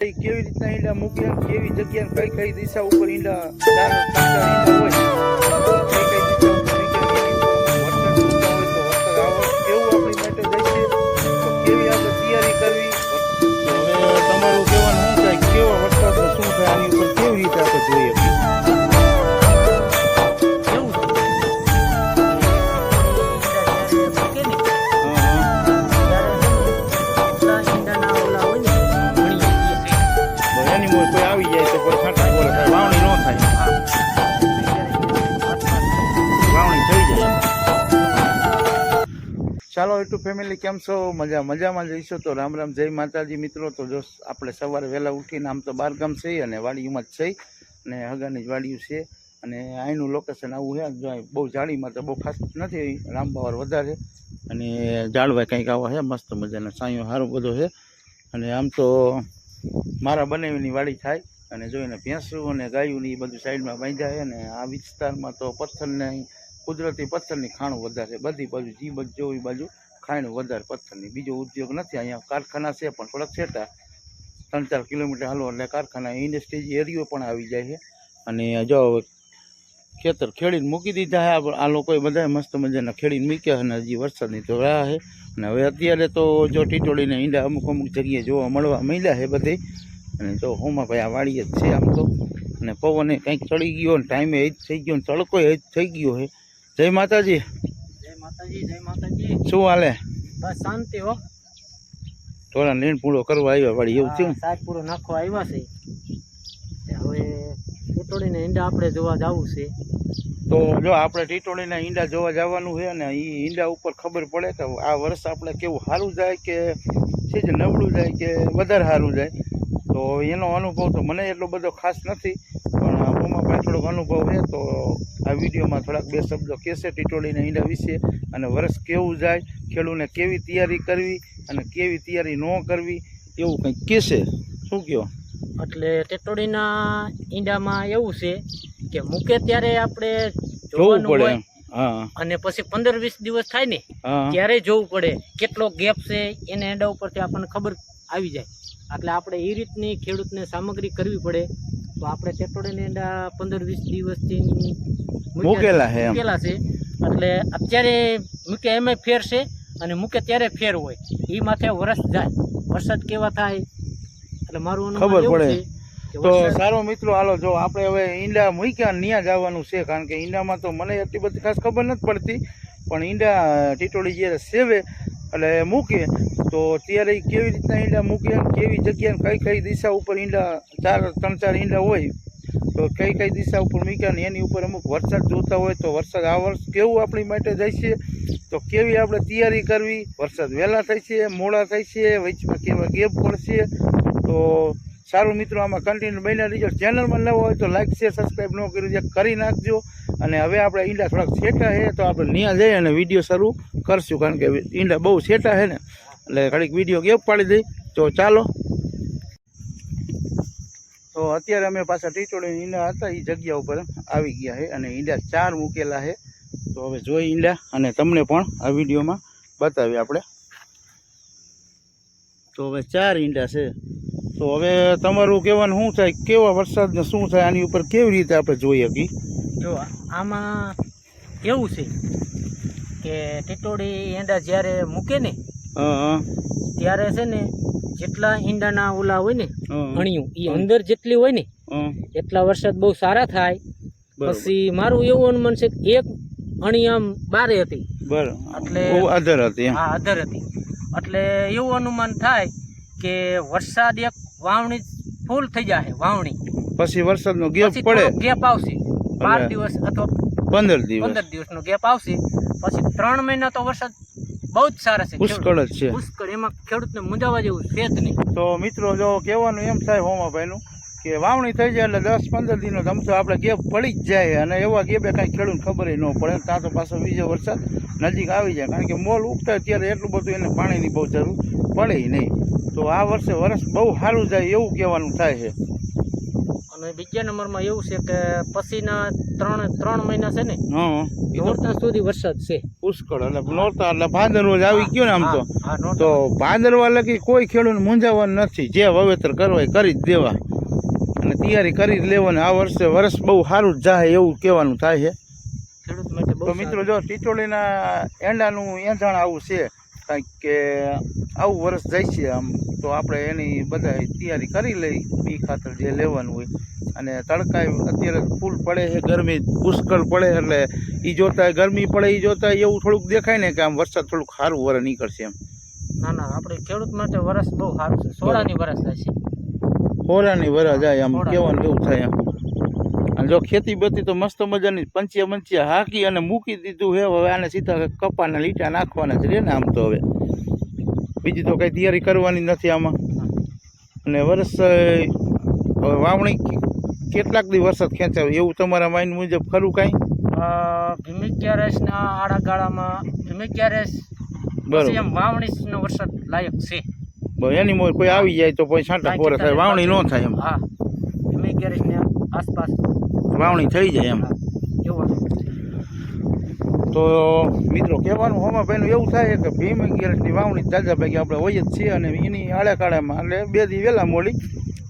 કેવી રીતના ઈંડા મૂક્યા કેવી જગ્યા કઈ કઈ દિશા ઉપર ઈંડા હોય. ચાલો, યુટ્યુબ ફેમિલી, કેમ છો? મજા, મજામાં જઈશું તો રામ રામ, જય માતાજી મિત્રો. તો જો આપણે સવારે વહેલા ઉઠીને આમ તો બારગામ છે અને વાડીમાં જ છે અને હગાની જ વાડીયું છે અને અહીંનું લોકેશન આવું છે. બહુ જાળીમાં તો બહુ ખાસ નથી રામબાવર વધારે. અને જાળવા કંઈક આવા છે, મસ્ત મજાના, સાંયો સારો બધો છે. અને આમ તો મારા બનેવીની વાડી થાય અને જોઈને ભેંસું અને ગાયું ને એ બધું સાઈડમાં બાંધ્યા છે અને આ વિસ્તારમાં તો પથ્થરને કુદરતી પથ્થરની ખાણું વધારે. બધી બાજુ જી બાજુ જો એ બાજુ ખાણું વધારે પથ્થરની. બીજો ઉદ્યોગ નથી, અહીંયા કારખાના છે પણ થોડાક છેટા. ત્રણ ચાર કિલોમીટર હાલો એટલે કારખાના ઇન્ડસ્ટ્રી એરિયો પણ આવી જાય છે. અને જો ખેતર ખેડીને મૂકી દીધા છે, આ- લોકોએ બધા મસ્ત મજાના ખેડીને મૂક્યા અને હજી વરસાદની તો રાહ છે. અને હવે અત્યારે તો જો ટીટોળીને ઈંડા અમુક અમુક જગ્યાએ જોવા મળવા મળ્યા છે બધે. અને જો હોમાભાઈ આ વાડી જ છે આમ તો. અને પવને કંઈક ચડી ગયો ને ટાઈમે એ જ થઈ ગયો ને તડકો એ જ થઈ ગયો છે. જય માતાજી. જય માતાજી જય માતાજી. શું હાલે? બસ શાંતિ હો. થોડા નીણ પૂરો કરવા આવ્યા વાળી એવું થયું? સાત પૂરો નાખવા આવ્યા છે. હવે ટીટોળીને ઈંડા આપણે જોવા જવું છે. તો જો આપણે ટીટોળીના ઈંડા જોવા જવાનું છે અને એ ઈંડા ઉપર ખબર પડે કે આ વર્ષ આપણે કેવું સારું જાય કે છે જે નબળું જાય કે વધારે સારું જાય? તો એનો અનુભવ તો મને એટલો બધો ખાસ નથી પણ થોડોક અનુભવ છે તો આ વિડીયોમાં થોડાક બે શબ્દો કહેશે ટીટોળીના ઈંડા વિશે અને વર્ષ કેવું જાય ખેડૂને કેવી તૈયારી કરવી અને કેવી તૈયારી ન કરવી એવું કંઈક કહેશે. શું કહો એટલે ટેટોડીના ઈંડામાં એવું છે કે મૂકે ત્યારે આપણે જોવું પડે અને પછી પંદર વીસ દિવસ થાય ને ત્યારે જોવું પડે કેટલો ગેપ છે એને ઈંડા ઉપરથી આપણને ખબર આવી જાય. એટલે આપણે એ રીતની ખેડૂતને સામગ્રી કરવી પડે તો આપણે ટેટોડીના ઈંડા પંદર વીસ દિવસથી મૂકેલા છે મૂકેલા છે. એટલે અત્યારે મૂકે એમાં ફેર છે અને મૂકે ત્યારે ફેર હોય. એ માથે વરસ જાય. વરસાદ કેવા થાય? એટલે મારું ખબર પડે. તો સારો મિત્રો હાલો જો આપણે હવે ઈંડા મૂક્યા ન્યા જવાનું છે કારણ કે ઈંડામાં તો મને એટલી બધી ખાસ ખબર નથી પડતી. પણ ઈંડા ટીટોળી જ્યારે સેવે એટલે મૂકે તો ત્યારે કેવી રીતના ઈંડા મૂકીએ કેવી જગ્યાને કઈ કઈ દિશા ઉપર ઈંડા, ચાર, ત્રણ, ચાર ઈંડા હોય, તો કઈ કઈ દિશા ઉપર મૂક્યા ને એની ઉપર અમુક વરસાદ જોતા હોય તો વરસાદ આ વર્ષ કેવું આપણી માટે જાય છે? તો કેવી આપણે તૈયારી કરવી? વરસાદ વહેલા થાય છે, મોડા થાય છે વચમાં કેવા ગેપ પડશે? તો સારું મિત્રો, આમાં કન્ટિન્યુ બન્યા રહીજો. ચેનલમાં નવો હોય તો લાઈક શેર સબસ્ક્રાઈબ ન કર્યું છે કરી નાખજો. અને હવે આપણે ઈંડા થોડાક છેટા છે, તો આપણે ત્યાં જઈ અને વીડિયો શરૂ કરશું. કારણ કે ઈંડા બહુ છેટા છે ને. એટલે ઘડીક વીડિયો ગેપ પાડી દઈ. તો ચાલો. તો અત્યારે અમે પાછા ટીચોડી ઈંડા હતા એ જગ્યા ઉપર આવી ગયા છે અને ઈંડા ચાર મૂકેલા છે. તો હવે જોઈ ઈંડા અને તમને પણ આ વિડીયોમાં બતાવી આપણે. તો હવે ચાર ઈંડા છે. તો હવે તમારું કહેવાનું શું થાય, કેવા વરસાદને શું થાય, આની ઉપર કેવી રીતે આપણે જોઈ શકીએ જો, આમાં એવું છે કે ટીટોડી ઈંડા જ્યારે મૂકે ને ત્યારે છે ને જેટલા ઈંડાના ઓલા હોય ને અણિયું એ અંદર જેટલી હોય ને એટલા વરસાદ બહુ સારા થાય. પછી મારું એવું અનુમાન છે કે એક અણી આમ બારે હતી. એટલે- બહુ હતી હા અધર હતી. એટલે એવું અનુમાન થાય કે વરસાદ એક વાવણી ફૂલ થઈ જાય વાવણી. પછી વરસાદનો ગેપ પડે. ગેપ આવશે. બાર દિવસ અથવા પંદર દિવસ. પંદર દિવસનો ગેપ આવશે. પછી ત્રણ મહિના તો વરસાદ બહુ જ સારા છે પુષ્કળ જ છે. પુષ્કળ એમાં ખેડૂતને મુંજાવા જેવું છે જ નહીં. તો મિત્રો જો કહેવાનું એમ થાય હોમાભાઈનું કે વાવણી થઈ જાય એટલે દસ પંદર દિનનો ધમતો આપણે ગેપ પડી જ જાય અને એવા ગેપે કાંઈ ખેડૂત ખબર ન પડે. ત્યાં તો પાછો બીજો વરસાદ નજીક આવી જાય. કારણ કે મોલ ઉગતા ત્યારે એટલું બધું એને પાણીની બહુ જરૂર પડે નહીં. તો આ વર્ષે વરસ બહુ સારું જાય એવું કહેવાનું થાય છે. અને બીજા નંબરમાં એવું છે કે પછીના ત્રણ ત્રણ મહિના છે ને નોરતા સુધી વરસાદ છે. પુષ્કળ એટલે નોરતા એટલે ભાદરવો જ આવી ગયો ને આમ તો. તો ભાદરવા લગી કોઈ ખેડૂત મૂંઝાવાનું નથી. જે વાવેતર કરવા એ કરી જ દેવા. અને તૈયારી કરી જ લેવાની. આ વર્ષે વર્ષ બહુ સારું જ જાય એવું કહેવાનું થાય છે. તો મિત્રો જો ટીચોળીના એંડાનું એંધાણ આવું છે કાંઈક કે આવું વર્ષ જાય છે આમ તો આપણે એની બધા તૈયારી કરી લઈ બી ખાતર જે લેવાનું હોય. અને તડકાય અત્યારે ફૂલ પડે છે ગરમી પુષ્કળ પડે એટલે એ જોતા ગરમી પડે એ જોતા એવું થોડુંક દેખાય ને કે આમ વરસાદ થોડુંક સારું વર નીકળશે એમ. ના ના આપણે ખેડૂત માટે વરસ બહુ સારું છે. સોળાની વરસ થાય છે. હોરાની વરસ જાય આમ. કહેવાનું એવું થાય એમ. જો ખેતી બેતી તો મસ્ત મજાની પંચિયા પંચિયા હાકી અને મૂકી દીધું હે. હવે આને સીધા કપાના લીટા નાખવાના જ રે ને આમ તો હવે. બીજી તો કઈ તૈયારી કરવાની નથી આમાં. અને વરસ હવે વાવણી કેટલાક દી વરસાદ ખેંચાવે એવું તમારા માઇન્ડ મુજબ ખરું કાંઈ? ભીમિક્યારેસના આડા ગાળામાં ભીમિક્યારેસ બરોબર. એમ વાવણીનો વરસાદ લાયક છે. એની મોર કોઈ આવી જાય તો કોઈ છાંટા પોરા થાય. વાવણી ન થાય એમ. હા. ભીમિક્યારેસની આસપાસ વાવણી થઈ જાય એમ. તો મિત્રો કહેવાનું હોમાં ભાઈનું એવું થાય કે ભીમ ગેરસની વાવણી જાજા ભાગી આપણે હોય જ છીએ અને એની આળે કાળામાં એટલે બે દી વહેલા મોડી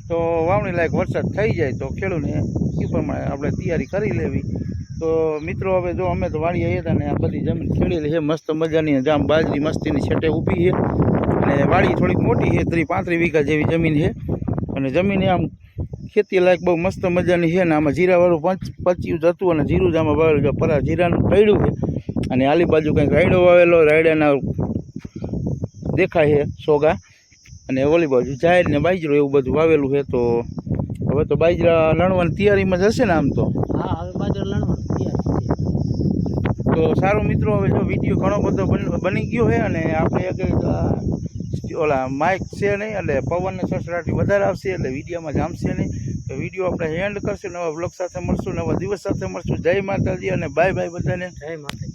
તો વાવણી લાયક વરસાદ થઈ જાય તો ખેડૂતને એ પ્રમાણે આપણે તૈયારી કરી લેવી. તો મિત્રો હવે જો અમે તો આવ્યા હતા ને આ બધી જમીન ખેડેલી છે, મસ્ત મજાની જામ બાજરી મસ્તીની છેટે ઊભી છે. અને વાડી થોડીક મોટી છે ત્રીસ પાંત્રીસ વીઘા જેવી જમીન છે. અને જમીન આમ ખેતી લાયક બહુ મસ્ત મજાની છે ને આમાં જીરાવાળું પંચ પચ્યું જતું અને જીરું જ આમાં વાવેલું છે. પરા જીરાનું પડ્યું છે. અને આલી બાજુ કંઈક રાયડો વાવેલો રાયડાના દેખાય છે સોગા. અને ઓલી બાજુ જાહેર ને બાજરો એવું બધું વાવેલું છે. તો હવે તો બાજરા લણવાની તૈયારીમાં જ હશે ને આમ તો? હા હવે બાજરા લણવાનું તૈયાર તો સારો મિત્રો હવે જો વીડિયો ઘણો બધો બની ગયો છે અને આપણે એક ઓલા માઇક છે નહીં, એટલે પવનને સસરાટી વધારે આવશે, એટલે વિડીયોમાં જામશે નહીં. તો વીડિયો આપણે હેન્ડ કરશું, નવા બ્લોગ સાથે મળશું, નવા દિવસ સાથે મળશું. જય માતાજી અને બાય બાય બધાને. જય માતાજી.